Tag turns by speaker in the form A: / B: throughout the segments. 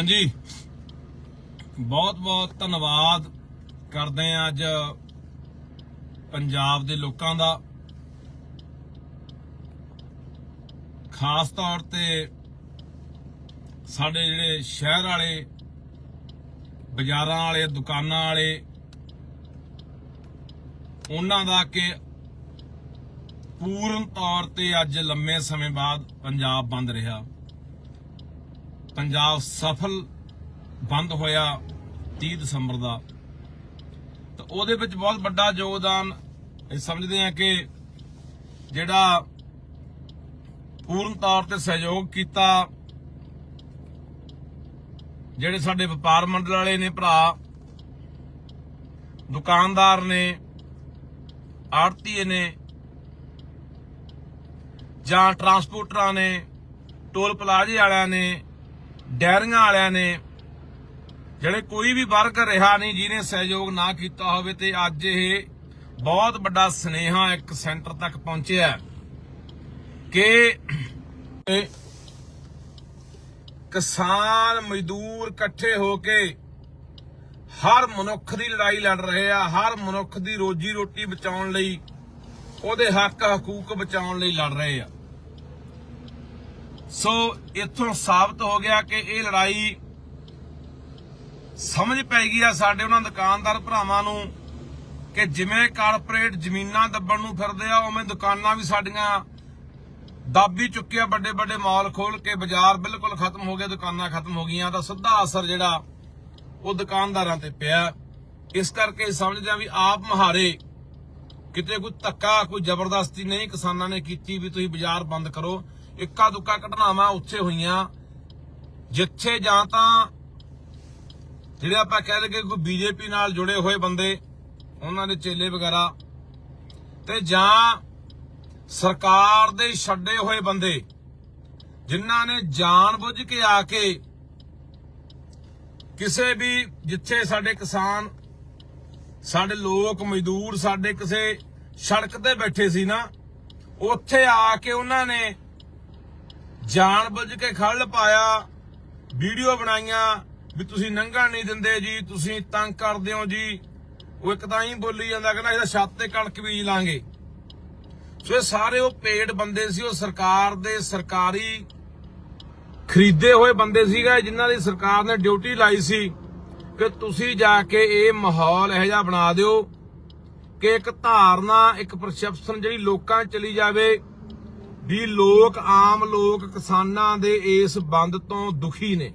A: ਹਾਂਜੀ। ਬਹੁਤ ਬਹੁਤ ਧੰਨਵਾਦ ਕਰਦੇ ਆ ਅੱਜ ਪੰਜਾਬ ਦੇ ਲੋਕਾਂ ਦਾ। ਖਾਸ ਤੌਰ ਤੇ ਸਾਡੇ ਜਿਹੜੇ ਸ਼ਹਿਰ ਵਾਲੇ, ਬਾਜ਼ਾਰਾਂ ਵਾਲੇ, ਦੁਕਾਨਾਂ ਵਾਲੇ, ਉਹਨਾਂ ਦਾ ਕਿ ਪੂਰਨ ਤੌਰ ਤੇ ਅੱਜ ਲੰਮੇ ਸਮੇਂ ਬਾਅਦ ਪੰਜਾਬ ਬੰਦ ਰਿਹਾ। ਪੰਜਾਬ ਸਫਲ ਬੰਦ ਹੋਇਆ 30 ਦਸੰਬਰ ਦਾ। ਤਾਂ ਉਹਦੇ ਵਿੱਚ ਬਹੁਤ ਵੱਡਾ ਯੋਗਦਾਨ ਇਹ ਸਮਝਦੇ ਆ ਕਿ ਜਿਹੜਾ ਪੂਰਨ ਤੌਰ ਤੇ ਸਹਿਯੋਗ ਕੀਤਾ, ਜਿਹੜੇ ਸਾਡੇ ਵਪਾਰ ਮੰਡਲ ਵਾਲੇ ਨੇ ਭਰਾ, ਦੁਕਾਨਦਾਰ ਨੇ, ਆੜਤੀਏ ਨੇ, ਜਾਂ ਟਰਾਂਸਪੋਰਟਰਾਂ ਨੇ, ਟੋਲ ਪਲਾਜ਼ੇ ਵਾਲਿਆਂ ਨੇ ਡੈਰੀਆਂ ਵਾਲਿਆਂ ਨੇ ਜਿਹੜੇ ਕੋਈ ਵੀ ਵਰਗ ਰਿਹਾ ਨਹੀਂ, ਜਿਹਨੇ ਸਹਿਯੋਗ ਨਾ ਕੀਤਾ ਹੋਵੇ ਤੇ ਅੱਜ ਇਹ ਬਹੁਤ ਵੱਡਾ ਸਨੇਹਾ ਇੱਕ ਸੈਂਟਰ ਤੱਕ ਪਹੁੰਚਿਆ ਹੈ ਕਿ ਕਿਸਾਨ ਮਜ਼ਦੂਰ ਇਕੱਠੇ ਹੋ ਕੇ ਹਰ ਮਨੁੱਖ ਦੀ ਲੜਾਈ ਲੜ ਰਹੇ ਆ, ਹਰ ਮਨੁੱਖ ਦੀ ਰੋਜੀ ਰੋਟੀ ਬਚਾਉਣ ਲਈ, ਉਹਦੇ ਹੱਕ ਹਕੂਕ ਬਚਾਉਣ ਲਈ ਲੜ ਰਹੇ ਆ। ਸੋ ਇੱਥੋਂ ਸਾਬਤ ਹੋ ਗਿਆ ਕਿ ਇਹ ਲੜਾਈ ਸਮਝ ਪੈ ਗਈ ਆ ਸਾਡੇ ਉਹਨਾਂ ਦੁਕਾਨਦਾਰ ਭਰਾਵਾਂ ਨੂੰ ਕਿ ਜਿਵੇਂ ਕਾਰਪੋਰੇਟ ਜ਼ਮੀਨਾਂ ਦੱਬਣ ਨੂੰ ਫਿਰਦੇ ਆ, ਉਵੇਂ ਦੁਕਾਨਾਂ ਵੀ ਸਾਡੀਆਂ ਦੱਬ ਹੀ ਚੁੱਕਿਆ ਵੱਡੇ ਵੱਡੇ ਮਾਲ ਖੋਲ ਕੇ ਬਾਜ਼ਾਰ ਬਿਲਕੁਲ ਖਤਮ ਹੋ ਗਿਆ ਦੁਕਾਨਾਂ ਖਤਮ ਹੋ ਗਈਆਂ, ਤਾਂ ਸਿੱਧਾ ਅਸਰ ਜਿਹੜਾ ਉਹ ਦੁਕਾਨਦਾਰਾਂ ਤੇ ਪਿਆ। ਇਸ ਕਰਕੇ ਸਮਝਦੇ ਆ ਵੀ ਆਪ ਮਹਾਰੇ ਕਿਤੇ ਕੋਈ ਧੱਕਾ, ਕੋਈ ਜ਼ਬਰਦਸਤੀ ਨਹੀਂ ਕਿਸਾਨਾਂ ਨੇ ਕੀਤੀ ਵੀ ਤੁਸੀਂ ਬਾਜ਼ਾਰ ਬੰਦ ਕਰੋ। ਇੱਕਾ ਦੁੱਕਾ ਘਟਨਾਵਾਂ ਉੱਥੇ ਹੋਈਆਂ। ਜਿੱਥੇ ਜਾਂ ਤਾਂ ਜਿਹੜੇ ਆਪਾਂ ਕਹਿ ਲਈਏ ਕੋਈ ਬੀਜੇਪੀ ਨਾਲ ਜੁੜੇ ਹੋਏ ਬੰਦੇ, ਉਹਨਾਂ ਦੇ ਚੇਲੇ ਵਗੈਰਾ ਤੇ ਜਾਂ ਸਰਕਾਰ ਦੇ ਛੱਡੇ ਹੋਏ ਬੰਦੇ, ਜਿਨ੍ਹਾਂ ਨੇ ਜਾਣਬੁੱਝ ਕੇ ਆ ਕੇ ਕਿਸੇ ਵੀ ਜਿੱਥੇ ਸਾਡੇ ਕਿਸਾਨ, ਸਾਡੇ ਲੋਕ ਮਜ਼ਦੂਰ, ਸਾਡੇ ਕਿਸੇ ਸੜਕ ਤੇ ਬੈਠੇ ਸੀ ਨਾ, ਉੱਥੇ ਆ ਕੇ ਉਹਨਾਂ ਨੇ ਜਾਣਬੁੱਝ ਕੇ ਖੱਲ ਪਾਇਆ, ਵੀਡੀਓ ਬਣਾਈਆਂ, ਵੀ ਤੁਸੀਂ ਨੰਗਣ ਨਹੀਂ ਦਿੰਦੇ ਜੀ, ਤੁਸੀਂ ਤੰਗ ਕਰਦੇ ਹੋ ਜੀ। ਉਹ ਇੱਕ ਤਾਂ ਹੀ ਬੋਲੀ ਜਾਂਦਾ, ਕਹਿੰਦਾ ਇਹਦਾ ਛੱਤ ਤੇ ਕਣਕ ਬੀਜ ਲਾਂਗੇ। ਸੋ ਇਹ ਸਾਰੇ ਉਹ ਪੇਡ ਬੰਦੇ ਸੀ, ਉਹ ਸਰਕਾਰ ਦੇ ਸਰਕਾਰੀ ਖਰੀਦੇ ਹੋਏ ਬੰਦੇ ਸੀਗੇ ਜਿਨ੍ਹਾਂ ਦੀ ਸਰਕਾਰ ਨੇ ਡਿਊਟੀ ਲਾਈ ਸੀ ਕਿ ਤੁਸੀਂ ਜਾ ਕੇ ਇਹ ਮਾਹੌਲ ਇਹੋ ਜਿਹਾ ਬਣਾ ਦਿਓ ਕਿ ਇੱਕ ਧਾਰਨਾ, ਇੱਕ ਪਰਸੈਪਸ਼ਨ ਜਿਹੜੀ ਲੋਕਾਂ 'ਚ ਚਲੀ ਜਾਵੇ ਵੀ ਲੋਕ ਆਮ ਲੋਕ ਕਿਸਾਨਾਂ ਦੇ ਇਸ ਬੰਦ ਤੋਂ ਦੁਖੀ ਨੇ।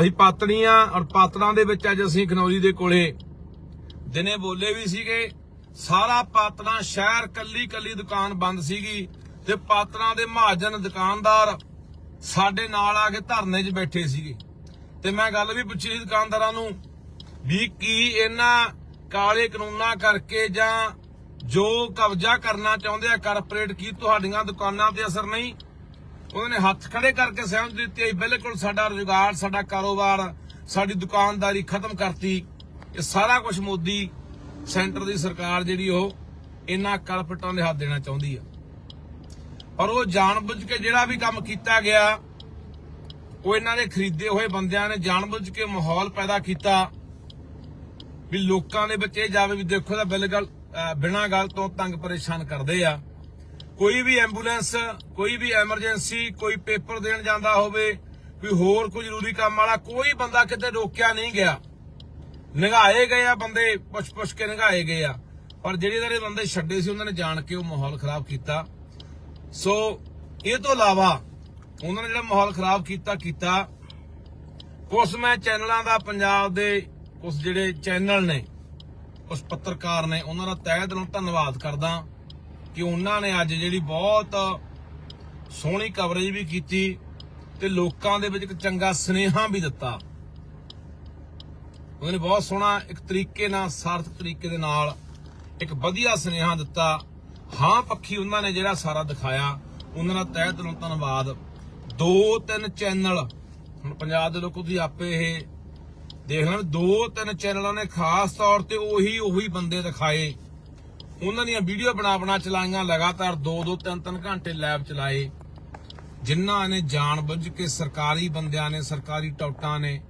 A: ਅਸੀਂ ਪਾਤੜੀਆਂ ਔਰ ਪਾਤੜਾਂ ਦੇ ਵਿੱਚ ਅੱਜ ਅਸੀਂ ਖਨੌਰੀ ਦੇ ਕੋਲੇ ਦਿਨੇ ਬੋਲੇ ਵੀ ਸੀਗੇ। ਸਾਰਾ ਪਾਤੜਾਂ ਸ਼ਹਿਰ ਕੱਲੀ ਕੱਲੀ ਦੁਕਾਨ ਬੰਦ ਸੀਗੀ ਤੇ ਪਾਤੜਾਂ ਦੇ ਮਹਾਜਨ ਦੁਕਾਨਦਾਰ ਸਾਡੇ ਨਾਲ ਆ ਕੇ ਧਰਨੇ 'ਚ ਬੈਠੇ ਸੀਗੇ। ਤੇ ਮੈਂ ਗੱਲ ਵੀ ਪੁੱਛੀ ਸੀ ਦੁਕਾਨਦਾਰਾਂ ਨੂੰ ਵੀ ਕੀ ਇਹਨਾਂ ਕਾਲੇ ਕਾਨੂੰਨਾਂ ਕਰਕੇ ਜਾਂ ਜੋ ਕਬਜ਼ਾ ਕਰਨਾ ਚਾਹੁੰਦੇ ਆ ਕਾਰਪੋਰੇਟ ਕੀ ਤੁਹਾਡੀਆਂ ਦੁਕਾਨਾਂ ਤੇ ਅਸਰ ਨਹੀਂ? ਉਹਨਾਂ ਨੇ ਹੱਥ ਖੜੇ ਕਰਕੇ ਸਹਿਮਤ ਦਿੱਤੀ ਹੈ ਬਿਲਕੁਲ ਸਾਡਾ ਰੁਜ਼ਗਾਰ, ਸਾਡਾ ਕਾਰੋਬਾਰ, ਸਾਡੀ ਦੁਕਾਨਦਾਰੀ ਖਤਮ ਕਰਤੀ। ਇਹ ਸਾਰਾ ਕੁਝ ਮੋਦੀ ਸੈਂਟਰ ਦੀ ਸਰਕਾਰ ਜਿਹੜੀ ਉਹ ਇਹਨਾਂ ਕਾਰਪੋਰੇਟਾਂ ਦੇ ਹੱਥ ਦੇਣਾ ਚਾਹੁੰਦੀ ਆ। ਔਰ ਉਹ ਜਾਣਬੁੱਝ ਕੇ ਜਿਹੜਾ ਵੀ ਕੰਮ ਕੀਤਾ ਗਿਆ, ਉਹ ਇਹਨਾਂ ਦੇ ਖਰੀਦੇ ਹੋਏ ਬੰਦਿਆਂ ਨੇ ਜਾਣਬੁੱਝ ਕੇ ਮਾਹੌਲ ਪੈਦਾ ਕੀਤਾ। ਵੀ ਲੋਕਾਂ ਦੇ ਵਿੱਚ ਇਹ ਜਾਵੇ ਵੀ ਦੇਖੋ ਦਾ ਬਿਲ ਬਿਨਾਂ ਗੱਲ ਤੋਂ ਤੰਗ ਪਰੇਸ਼ਾਨ ਕਰਦੇ ਆ। ਕੋਈ ਵੀ ਐਂਬੂਲੈਂਸ, ਕੋਈ ਵੀ ਐਮਰਜੈਂਸੀ, ਕੋਈ ਪੇਪਰ ਦੇਣ ਜਾਂਦਾ ਹੋਵੇ, ਕੋਈ ਹੋਰ ਕੋਈ ਜ਼ਰੂਰੀ ਕੰਮ ਵਾਲਾ, ਕੋਈ ਬੰਦਾ ਕਿਤੇ ਰੋਕਿਆ ਨਹੀਂ ਗਿਆ। ਨਿਗਾਏ ਗਏ ਆ ਬੰਦੇ ਪੁੱਛ ਪੁੱਛ ਕੇ ਨਿਗਾਏ ਗਏ ਆ। ਪਰ ਜਿਹੜੇ ਜਿਹੜੇ ਬੰਦੇ ਛੱਡੇ ਸੀ, ਉਹਨਾਂ ਨੇ ਜਾਣ ਕੇ ਉਹ ਮਾਹੌਲ ਖਰਾਬ ਕੀਤਾ। ਸੋ, ਇਹ ਤੋਂ ਇਲਾਵਾ ਉਹਨਾਂ ਨੇ ਜਿਹੜਾ ਮਾਹੌਲ ਖਰਾਬ ਕੀਤਾ ਕੀਤਾ। ਕੁਝ ਮੈਂ ਚੈਨਲਾਂ ਦਾ, ਪੰਜਾਬ ਦੇ ਕੁਝ ਜਿਹੜੇ ਚੈਨਲ ਨੇ ਉਸ ਪੱਤਰਕਾਰ ਨੇ ਉਹਨਾਂ ਦਾ ਤਹਿ ਦਿਲੋਂ ਧੰਨਵਾਦ ਕਰਦਾ ਕਿ ਉਹਨਾਂ ਨੇ ਅੱਜ ਜਿਹੜੀ ਬਹੁਤ ਸੋਹਣੀ ਕਵਰੇਜ ਵੀ ਕੀਤੀ ਤੇ ਲੋਕਾਂ ਦੇ ਵਿੱਚ ਇੱਕ ਚੰਗਾ ਸਨੇਹਾ ਵੀ ਦਿੱਤਾ। ਉਹਨਾਂ ਨੇ ਬਹੁਤ ਸੋਹਣਾ ਇੱਕ ਤਰੀਕੇ ਨਾਲ, ਸਾਰਥਕ ਤਰੀਕੇ ਦੇ ਨਾਲ ਇੱਕ ਵਧੀਆ ਸਨੇਹਾ ਦਿੱਤਾ। ਹਾਂ, ਪੱਖੀ ਉਹਨਾਂ ਨੇ ਜਿਹੜਾ ਸਾਰਾ ਦਿਖਾਇਆ, ਉਹਨਾਂ ਦਾ ਤਹਿ ਦਿਲੋਂ ਧੰਨਵਾਦ। ਦੋ ਤਿੰਨ ਚੈਨਲ, ਹੁਣ ਪੰਜਾਬ ਦੇ ਲੋਕ ਤੁਸੀਂ ਆਪੇ ਇਹ ਦੇਖ ਲੈਣ, ਦੋ ਤਿੰਨ ਚੈਨਲਾਂ ਨੇ ਖਾਸ ਤੌਰ ਤੇ ਉਹੀ ਉਹੀ ਬੰਦੇ ਦਿਖਾਏ। ਉਹਨਾਂ ਦੀਆਂ ਵੀਡੀਓ ਬਣਾ ਬਣਾ ਚਲਾਈਆਂ, ਲਗਾਤਾਰ 2 2 3 3 ਘੰਟੇ ਲਾਈਵ ਚਲਾਏ। ਜਿਨ੍ਹਾਂ ਨੇ ਜਾਣਬੁੱਝ ਕੇ ਸਰਕਾਰੀ ਬੰਦਿਆਂ ਨੇ, ਸਰਕਾਰੀ ਟੌਟਾਂ ਨੇ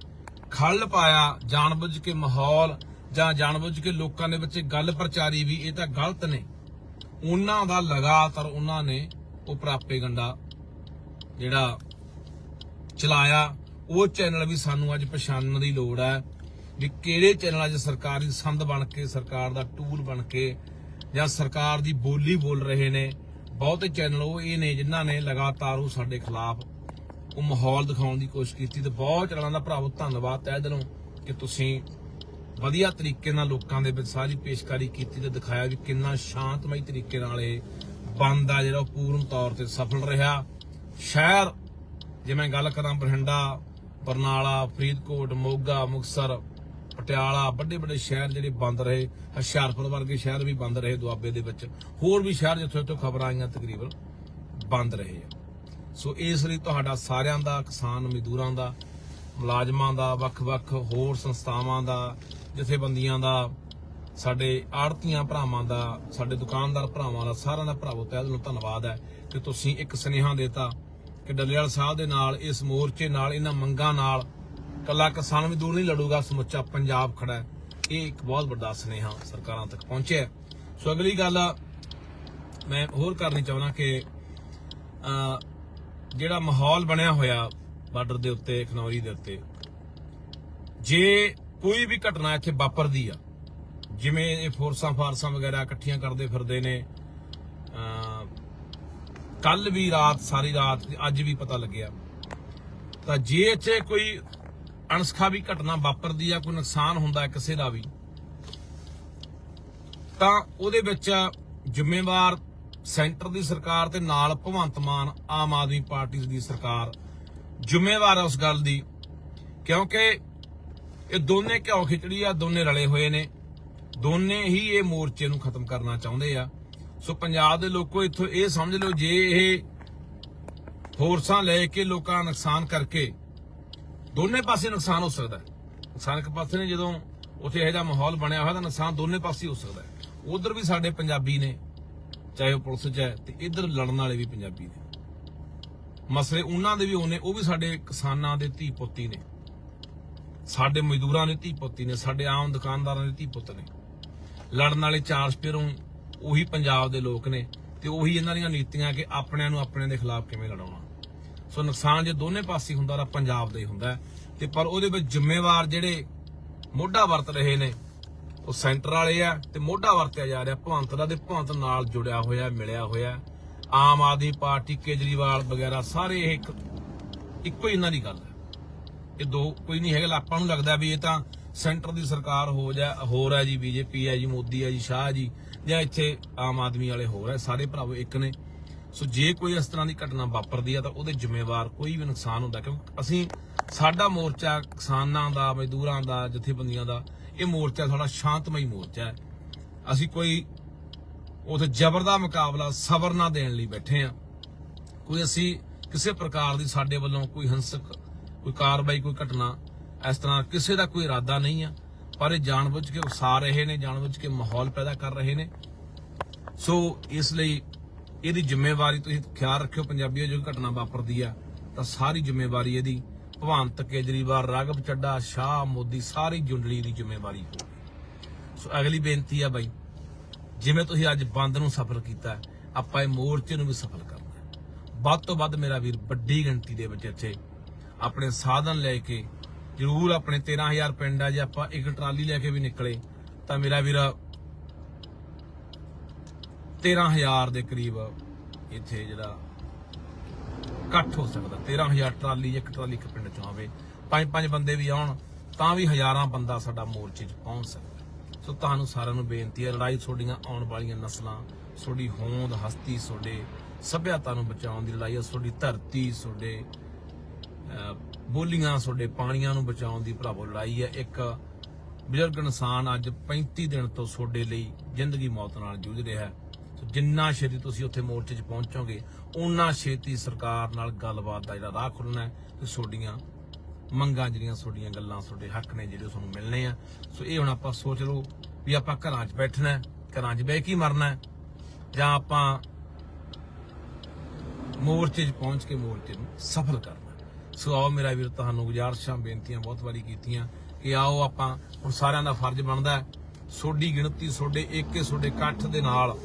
A: ਖੱਲ ਪਾਇਆ, ਜਾਣਬੁੱਝ ਕੇ ਮਾਹੌਲ ਜਾਂ ਜਾਣਬੁੱਝ ਕੇ ਲੋਕਾਂ ਦੇ ਵਿੱਚ ਗੱਲ ਪ੍ਰਚਾਰੀ ਵੀ, ਇਹ ਤਾਂ ਗਲਤ ਨੇ। ਉਹਨਾਂ ਦਾ ਲਗਾਤਾਰ ਉਹਨਾਂ ਨੇ ਉਹ ਪ੍ਰਾਪੇ ਗੰਡਾ ਜਿਹੜਾ ਚਲਾਇਆ। ਉਹ ਚੈਨਲ ਵੀ ਸਾਨੂੰ ਅੱਜ ਪਛਾਣਨ ਦੀ ਲੋੜ ਹੈ ਵੀ ਕਿਹੜੇ ਚੈਨਲ ਅੱਜ ਸਰਕਾਰ ਦੀ ਸੰਦ ਬਣ ਕੇ, ਸਰਕਾਰ ਦਾ ਟੂਲ ਬਣ ਕੇ ਜਾਂ ਸਰਕਾਰ ਦੀ ਬੋਲੀ ਬੋਲ ਰਹੇ ਨੇ। ਬਹੁਤੇ ਚੈਨਲ ਉਹ ਇਹ ਨੇ ਜਿਨ੍ਹਾਂ ਨੇ ਲਗਾਤਾਰ ਉਹ ਸਾਡੇ ਖਿਲਾਫ ਉਹ ਮਾਹੌਲ ਦਿਖਾਉਣ ਦੀ ਕੋਸ਼ਿਸ਼ ਕੀਤੀ ਤੇ ਬਹੁਤ ਚੈਨਲਾਂ ਦਾ ਭਰਾਵੋ ਧੰਨਵਾਦ। ਤੈ ਦਿਲੋਂ ਕਿ ਤੁਸੀਂ ਵਧੀਆ ਤਰੀਕੇ ਨਾਲ ਲੋਕਾਂ ਦੇ ਵਿੱਚ ਸਾਰੀ ਪੇਸ਼ਕਾਰੀ ਕੀਤੀ ਤੇ ਦਿਖਾਇਆ ਵੀ ਕਿੰਨਾ ਸ਼ਾਂਤਮਈ ਤਰੀਕੇ ਨਾਲ ਇਹ ਬੰਦ ਆ ਜਿਹੜਾ ਉਹ ਪੂਰਨ ਤੌਰ ਤੇ ਸਫਲ ਰਿਹਾ। ਸ਼ਹਿਰ, ਜੇ ਮੈਂ ਗੱਲ ਕਰਾਂ ਬਠਿੰਡਾ ਬਰਨਾਲਾ, ਫਰੀਦਕੋਟ, ਮੋਗਾ ਮੁਕਸਰ ਪਟਿਆਲਾ, ਵੱਡੇ ਵੱਡੇ ਸ਼ਹਿਰ ਜਿਹੜੇ ਬੰਦ ਰਹੇ, ਹੁਸ਼ਿਆਰਪੁਰ ਵਰਗੇ ਸ਼ਹਿਰ ਵੀ ਬੰਦ ਰਹੇ ਦੁਆਬੇ ਦੇ ਵਿੱਚ। ਹੋਰ ਵੀ ਸ਼ਹਿਰ ਜਿੱਥੋਂ ਜਿੱਥੋਂ ਖਬਰਾਂ ਆਈਆਂ ਤਕਰੀਬਨ ਬੰਦ ਰਹੇ ਆ। ਸੋ ਇਸ ਲਈ ਤੁਹਾਡਾ ਸਾਰਿਆਂ ਦਾ, ਕਿਸਾਨ ਮਜ਼ਦੂਰਾਂ ਦਾ, ਮੁਲਾਜ਼ਮਾਂ ਦਾ, ਵੱਖ-ਵੱਖ ਹੋਰ ਸੰਸਥਾਵਾਂ ਦਾ, ਜਥੇਬੰਦੀਆਂ ਦਾ, ਸਾਡੇ ਆੜਤੀਆਂ ਭਰਾਵਾਂ ਦਾ, ਸਾਡੇ ਦੁਕਾਨਦਾਰ ਭਰਾਵਾਂ ਦਾ ਸਾਰਿਆਂ ਦਾ ਭਰਾਵੋ ਤਹਿ ਦਿਲੋਂ ਧੰਨਵਾਦ ਹੈ ਕਿ ਤੁਸੀਂ ਇੱਕ ਸੁਨੇਹਾ ਦੇਤਾ ਕਿ ਡੱਲੇਵਾਲ ਸਾਹਿਬ ਦੇ ਨਾਲ ਇਸ ਮੋਰਚੇ ਨਾਲ ਇਹਨਾਂ ਮੰਗਾਂ ਨਾਲ ਕੱਲਾ ਕਿਸਾਨ ਮਜ਼ਦੂਰ ਨਹੀਂ ਲੜੂਗਾ ਸਮੁੱਚਾ ਪੰਜਾਬ ਖੜਾ ਹੈ। ਇਹ ਇੱਕ ਬਹੁਤ ਵੱਡਾ ਸੁਨੇਹਾ ਸਰਕਾਰਾਂ ਤੱਕ ਪਹੁੰਚਿਆ ਸੋ ਅਗਲੀ ਗੱਲ ਮੈਂ ਹੋਰ ਕਰਨੀ ਚਾਹੁੰਦਾ ਕਿ ਅ, ਜਿਹੜਾ ਮਾਹੌਲ ਬਣਿਆ ਹੋਇਆ ਬਾਰਡਰ ਦੇ ਉੱਤੇ ਖਨੌਰੀ ਦੇ ਉੱਤੇ ਜੇ ਕੋਈ ਵੀ ਘਟਨਾ ਇੱਥੇ ਵਾਪਰਦੀ ਆ ਜਿਵੇਂ ਇਹ ਫੋਰਸਾਂ ਫਾਰਸਾਂ ਵਗੈਰਾ ਇਕੱਠੀਆਂ ਕਰਦੇ ਫਿਰਦੇ ਨੇ ਕੱਲ ਵੀ ਰਾਤ, ਸਾਰੀ ਰਾਤ ਤੇ ਅੱਜ ਵੀ ਪਤਾ ਲੱਗਿਆ। ਤਾਂ ਜੇ ਇੱਥੇ ਕੋਈ ਅਣਸਖਾਵੀ ਘਟਨਾ ਵਾਪਰਦੀ ਆ, ਕੋਈ ਨੁਕਸਾਨ ਹੁੰਦਾ ਕਿਸੇ ਦਾ ਵੀ, ਤਾਂ ਉਹਦੇ ਵਿੱਚ ਜ਼ਿੰਮੇਵਾਰ ਸੈਂਟਰ ਦੀ ਸਰਕਾਰ ਤੇ ਨਾਲ ਭਗਵੰਤ ਮਾਨ, ਆਮ ਆਦਮੀ ਪਾਰਟੀ ਦੀ ਸਰਕਾਰ ਜ਼ਿੰਮੇਵਾਰ ਹੈ ਉਸ ਗੱਲ ਦੀ, ਕਿਉਂਕਿ ਇਹ ਦੋਨੇ ਘਿਓ ਖਿਚੜੀ ਆ, ਦੋਨੇ ਰਲੇ ਹੋਏ ਨੇ। ਦੋਨੇ ਹੀ ਇਹ ਮੋਰਚੇ ਨੂੰ ਖਤਮ ਕਰਨਾ ਚਾਹੁੰਦੇ ਆ। ਸੋ ਪੰਜਾਬ ਦੇ ਲੋਕੋ, ਇੱਥੋਂ ਇਹ ਸਮਝ ਲਓ ਜੇ ਇਹ ਫੋਰਸਾਂ ਲੈ ਕੇ ਲੋਕਾਂ ਦਾ ਨੁਕਸਾਨ ਕਰਕੇ ਦੋਨੇ ਪਾਸੇ ਨੁਕਸਾਨ ਹੋ ਸਕਦਾ ਹੈ। ਨੁਕਸਾਨ ਇੱਕ ਪਾਸੇ ਨੇ, ਜਦੋਂ ਉੱਥੇ ਇਹੋ ਜਿਹਾ ਮਾਹੌਲ ਬਣਿਆ ਹੋਇਆ ਤਾਂ ਨੁਕਸਾਨ ਦੋਨੇ ਪਾਸੇ ਹੋ ਸਕਦਾ ਹੈ। ਉਧਰ ਵੀ ਸਾਡੇ ਪੰਜਾਬੀ ਨੇ, ਚਾਹੇ ਉਹ ਪੁਲਿਸ 'ਚ ਹੈ ਤੇ ਇੱਧਰ ਲੜਨ ਵਾਲੇ ਵੀ ਪੰਜਾਬੀ ਨੇ। ਮਸਲੇ ਉਹਨਾਂ ਦੇ ਵੀ ਉਹਨੇ ਉਹ ਵੀ ਸਾਡੇ ਕਿਸਾਨਾਂ ਦੇ ਧੀ ਪੁੱਤੀ ਨੇ। ਸਾਡੇ ਮਜ਼ਦੂਰਾਂ ਦੇ ਧੀ ਪੁੱਤੀ ਨੇ, ਸਾਡੇ ਆਮ ਦੁਕਾਨਦਾਰਾਂ ਦੇ ਧੀ ਪੁੱਤ ਨੇ। ਲੜਨ ਵਾਲੇ ਚਾਰ ਸਪੇਰੋਂ ਉਹੀ ਪੰਜਾਬ ਦੇ ਲੋਕ ਨੇ ਤੇ ਉਹੀ ਇਹਨਾਂ ਦੀਆਂ ਨੀਤੀਆਂ ਕਿ ਆਪਣਿਆਂ ਨੂੰ ਆਪਣਿਆਂ ਦੇ ਖਿਲਾਫ ਕਿਵੇਂ ਲੜਾਉਣਾ। ਸੋ ਨੁਕਸਾਨ ਜੇ ਦੋਨੇ ਪਾਸੇ ਹੁੰਦਾ ਤਾਂ ਪੰਜਾਬ ਦਾ ਹੀ ਹੁੰਦਾ ਤੇ ਪਰ ਉਹਦੇ ਵਿੱਚ ਜ਼ਿੰਮੇਵਾਰ ਜਿਹੜੇ ਮੋਢਾ ਵਰਤ ਰਹੇ ਨੇ, ਉਹ ਸੈਂਟਰ ਵਾਲੇ ਆ ਤੇ ਮੋਢਾ ਵਰਤਿਆ ਜਾ ਰਿਹਾ, ਭਵੰਤ ਦਾ ਤੇ ਭਵੰਤ ਨਾਲ ਜੁੜਿਆ ਹੋਇਆ, ਮਿਲਿਆ ਹੋਇਆ ਆਮ ਆਦਮੀ ਪਾਰਟੀ, ਕੇਜਰੀਵਾਲ ਵਗੈਰਾ ਸਾਰੇ ਇਹ ਇੱਕ, ਇੱਕੋ ਹੀ ਇਹਨਾਂ ਦੀ ਗੱਲ ਹੈ। ਇਹ ਦੋ ਕੋਈ ਨਹੀਂ ਹੈਗਾ, ਆਪਾਂ ਨੂੰ ਲੱਗਦਾ ਵੀ ਇਹ ਤਾਂ ਸੈਂਟਰ ਦੀ ਸਰਕਾਰ ਹੋ ਜਾ ਹੋਰ ਹੈ ਜੀ, ਬੀਜੇਪੀ ਹੈ ਜੀ, ਮੋਦੀ ਹੈ ਜੀ, ਸ਼ਾਹ ਜੀ ਜਾਂ ਇੱਥੇ ਆਮ ਆਦਮੀ ਵਾਲੇ ਹੋਰ ਹੈ ਸਾਰੇ ਭਰਾਵੋ ਇੱਕ ਨੇ। ਸੋ ਜੇ ਕੋਈ ਇਸ ਤਰ੍ਹਾਂ ਦੀ ਘਟਨਾ ਵਾਪਰਦੀ ਹੈ ਤਾਂ ਉਹਦੇ ਜ਼ਿੰਮੇਵਾਰ ਕੋਈ ਵੀ ਨੁਕਸਾਨ ਹੁੰਦਾ ਕਿਉਂਕਿ ਅਸੀਂ ਸਾਡਾ ਮੋਰਚਾ ਕਿਸਾਨਾਂ ਦਾ, ਮਜ਼ਦੂਰਾਂ ਦਾ, ਜਥੇਬੰਦੀਆਂ ਦਾ, ਇਹ ਮੋਰਚਾ ਥੋੜਾ ਸ਼ਾਂਤਮਈ ਮੋਰਚਾ ਹੈ। ਅਸੀਂ ਕੋਈ ਉਥੇ ਜ਼ਬਰ ਦਾ ਮੁਕਾਬਲਾ ਸਬਰ ਨਾ ਦੇਣ ਲਈ ਬੈਠੇ ਆ ਕੋਈ ਅਸੀਂ ਕਿਸੇ ਪ੍ਰਕਾਰ ਦੀ ਸਾਡੇ ਵੱਲੋਂ ਕੋਈ ਹਿੰਸਕ, ਕੋਈ ਕਾਰਵਾਈ, ਕੋਈ ਘਟਨਾ, ਇਸ ਤਰ੍ਹਾਂ ਕਿਸੇ ਦਾ ਕੋਈ ਇਰਾਦਾ ਨਹੀਂ ਆ। ਪਰ ਇਹ ਜਾਣਬੁੱਝ ਕੇ ਉਕਸਾ ਰਹੇ ਨੇ, ਜਾਣਬੁੱਝ ਕੇ ਮਾਹੌਲ ਪੈਦਾ ਕਰ ਰਹੇ ਨੇ। ਸੋ ਇਸ ਲਈ ਇਹਦੀ ਜ਼ਿੰਮੇਵਾਰੀ ਤੁਸੀਂ ਖਿਆਲ ਰੱਖਿਓ, ਪੰਜਾਬੀਓ, ਜੋ ਘਟਨਾ ਵਾਪਰਦੀ ਆ, ਤਾਂ ਸਾਰੀ ਜ਼ਿੰਮੇਵਾਰੀ ਇਹਦੀ ਭਗਵੰਤ ਕੇਜਰੀਵਾਲ, ਰਾਘਵ ਚੱਡਾ ਸ਼ਾਹ ਮੋਦੀ, ਸਾਰੀ ਜੁੰਡਲੀ ਦੀ ਜ਼ਿੰਮੇਵਾਰੀ ਹੋਊਗੀ। ਸੋ ਅਗਲੀ ਬੇਨਤੀ ਆ ਬਾਈ, ਜਿਵੇਂ ਤੁਸੀਂ ਅੱਜ ਬੰਦ ਨੂੰ ਸਫਲ ਕੀਤਾ, ਆਪਾਂ ਇਹ ਮੋਰਚੇ ਨੂੰ ਵੀ ਸਫਲ ਕਰਨਾ ਵੱਧ ਤੋਂ ਵੱਧ ਮੇਰਾ ਵੀਰ, ਵੱਡੀ ਗਿਣਤੀ ਦੇ ਵਿੱਚ ਇੱਥੇ ਆਪਣੇ ਸਾਧਨ ਲੈ ਕੇ ਜ਼ਰੂਰ ਆਪਣੇ 13000 ਪਿੰਡ ਆ, ਜੇ ਆਪਾਂ ਇੱਕ ਟਰਾਲੀ ਲੈ ਕੇ ਵੀ ਨਿਕਲੇ, ਤਾਂ ਮੇਰਾ ਵੀਰ 13000 ਦੇ ਕਰੀਬ ਇੱਥੇ ਜਿਹੜਾ ਇਕੱਠ ਹੋ ਸਕਦਾ। 13000 ਟਰਾਲੀ, ਇੱਕ ਟਰਾਲੀ ਇੱਕ ਪਿੰਡ ਚੋਂ ਆਵੇ। ਪੰਜ ਪੰਜ ਬੰਦੇ ਵੀ ਆਉਣ, ਤਾਂ ਵੀ ਹਜ਼ਾਰਾਂ ਬੰਦਾ ਸਾਡਾ ਮੋਰਚੇ 'ਚ ਪਹੁੰਚ ਸਕਦਾ। ਸੋ ਤੁਹਾਨੂੰ ਸਾਰਿਆਂ ਨੂੰ ਬੇਨਤੀ ਹੈ, ਲੜਾਈ ਤੁਹਾਡੀਆਂ ਆਉਣ ਵਾਲੀਆਂ ਨਸਲਾਂ, ਤੁਹਾਡੀ ਹੋਂਦ, ਹਸਤੀ, ਤੁਹਾਡੇ ਸਭਿਆਤਾ ਨੂੰ ਬਚਾਉਣ ਦੀ ਲੜਾਈ ਹੈ, ਤੁਹਾਡੀ ਧਰਤੀ, ਤੁਹਾਡੇ ਬੋਲੀਆਂ ਤੁਹਾਡੇ ਪਾਣੀਆਂ ਨੂੰ ਬਚਾਉਣ ਦੀ ਭਰਾਵੋ ਲੜਾਈ ਹੈ। ਇੱਕ ਬਜ਼ੁਰਗ ਇਨਸਾਨ ਅੱਜ 35 ਦਿਨ ਤੋਂ ਤੁਹਾਡੇ ਲਈ ਜ਼ਿੰਦਗੀ ਮੌਤ ਨਾਲ ਜੂਝ ਰਿਹਾ ਹੈ। ਸੋ ਜਿੰਨਾ ਛੇਤੀ ਤੁਸੀਂ ਉੱਥੇ ਮੋਰਚੇ 'ਚ ਪਹੁੰਚੋਗੇ ਉਨਾ ਛੇਤੀ ਸਰਕਾਰ ਨਾਲ ਗੱਲਬਾਤ ਦਾ ਜਿਹੜਾ ਰਾਹ ਖੁੱਲਣਾ ਹੈ ਤੇ ਤੁਹਾਡੀਆਂ ਮੰਗਾਂ ਜਿਹੜੀਆਂ ਤੁਹਾਡੀਆਂ ਗੱਲਾਂ ਤੁਹਾਡੇ ਹੱਕ ਨੇ ਜਿਹੜੇ ਉਹ ਤੁਹਾਨੂੰ ਮਿਲਣੇ ਆ। ਸੋ ਇਹ ਹੁਣ ਆਪਾਂ ਸੋਚ ਲਓ ਵੀ ਆਪਾਂ ਘਰਾਂ 'ਚ ਬੈਠਣਾ ਘਰਾਂ 'ਚ ਬਹਿ ਕੇ ਮਰਨਾ ਜਾਂ ਆਪਾਂ ਮੋਰਚੇ 'ਚ ਪਹੁੰਚ ਕੇ ਮੋਰਚੇ ਨੂੰ ਸਫਲ ਕਰਨਾ ਸੋ ਆਓ ਮੇਰਾ ਵੀਰ, ਤੁਹਾਨੂੰ ਗੁਜ਼ਾਰਿਸ਼ਾਂ, ਬੇਨਤੀਆਂ ਬਹੁਤ ਵਾਰੀ ਕੀਤੀਆਂ ਕਿ ਆਓ ਆਪਾਂ ਹੁਣ ਸਾਰਿਆਂ ਦਾ ਫਰਜ਼ ਬਣਦਾ ਹੈ ਸੋਡੀ ਗਿਣਤੀ ਸੋਡੇ ਏਕੇ ਸੋਡੇ ਇਕੱਠ ਦੇ ਨਾਲ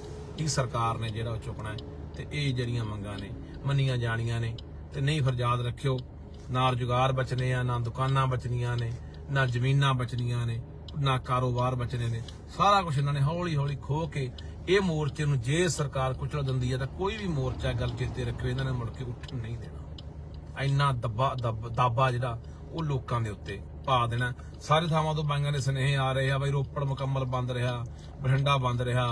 A: ਹੀ ਸਰਕਾਰ ਨੇ ਜਿਹੜਾ ਉਹ ਚੁੱਕਣਾ ਹੈ ਤੇ ਇਹ ਜਿਹੜੀਆਂ ਮੰਗਾਂ ਨੇ, ਮੰਨੀਆਂ ਜਾਣੀਆਂ ਨੇ। ਤੇ ਨਹੀਂ ਫਿਰ ਯਾਦ ਰੱਖਿਓ, ਨਾ ਰੁਜ਼ਗਾਰ ਬਚਨੇ ਆ, ਨਾ ਦੁਕਾਨਾਂ ਬਚਣੀਆਂ ਨੇ, ਨਾ ਜ਼ਮੀਨਾਂ ਬਚਣੀਆਂ ਨੇ, ਨਾ ਕਾਰੋਬਾਰ ਬਚਣੇ ਨੇ। ਸਾਰਾ ਕੁਝ ਇਹਨਾਂ ਨੇ ਹੌਲੀ ਹੌਲੀ ਖੋ ਕੇ ਇਹ ਮੋਰਚੇ ਨੂੰ ਜੇ ਸਰਕਾਰ ਕੁਚਲ ਦਿੰਦੀ ਹੈ ਤਾਂ ਕੋਈ ਵੀ ਮੋਰਚਾ ਗੱਲ ਚੇਤੇ ਰੱਖਿਓ ਇਹਨਾਂ ਨੇ ਮੁੜ ਕੇ ਉੱਠਣ ਨਹੀਂ ਦੇਣਾ। ਇੰਨਾ ਦੱਬਾ ਦਾਬਾ ਜਿਹੜਾ ਉਹ ਲੋਕਾਂ ਦੇ ਉੱਤੇ ਪਾ ਦੇਣਾ। ਸਾਰੇ ਥਾਵਾਂ ਤੋਂ ਬਾਈਆਂ ਦੇ ਸੁਨੇਹੇ ਆ ਰਹੇ ਆ, ਬਈ ਰੋਪੜ ਮੁਕੰਮਲ ਬੰਦ ਰਿਹਾ, ਬਠਿੰਡਾ ਬੰਦ ਰਿਹਾ,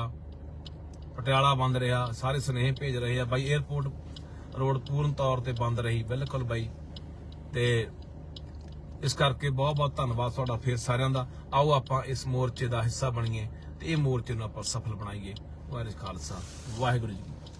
A: ਪਟਿਆਲਾ ਬੰਦ ਰਿਹਾ, ਸਾਰੇ ਸੁਨੇਹੇ ਭੇਜ ਰਹੇ ਆ। ਬਾਈ 에어ਪੋਰਟ ਰੋਡ ਪੂਰਨ ਤੌਰ ਤੇ ਬੰਦ ਰਹੀ, ਬਿਲਕੁਲ ਬਾਈ। ਤੇ ਇਸ ਕਰਕੇ ਬਹੁਤ ਬਹੁਤ ਧੰਨਵਾਦ ਤੁਹਾਡਾ ਫੇਰ ਸਾਰਿਆਂ ਦਾ। ਆਓ ਆਪਾਂ ਇਸ ਮੋਰਚੇ ਦਾ ਹਿੱਸਾ ਬਣੀਏ ਤੇ ਇਹ ਮੋਰਚੇ ਨੂੰ ਆਪਾਂ ਸਫਲ ਬਣਾਈਏ। ਵਾਹਿਗੁਰੂ ਖਾਲਸਾ, ਵਾਹਿਗੁਰੂ ਜੀ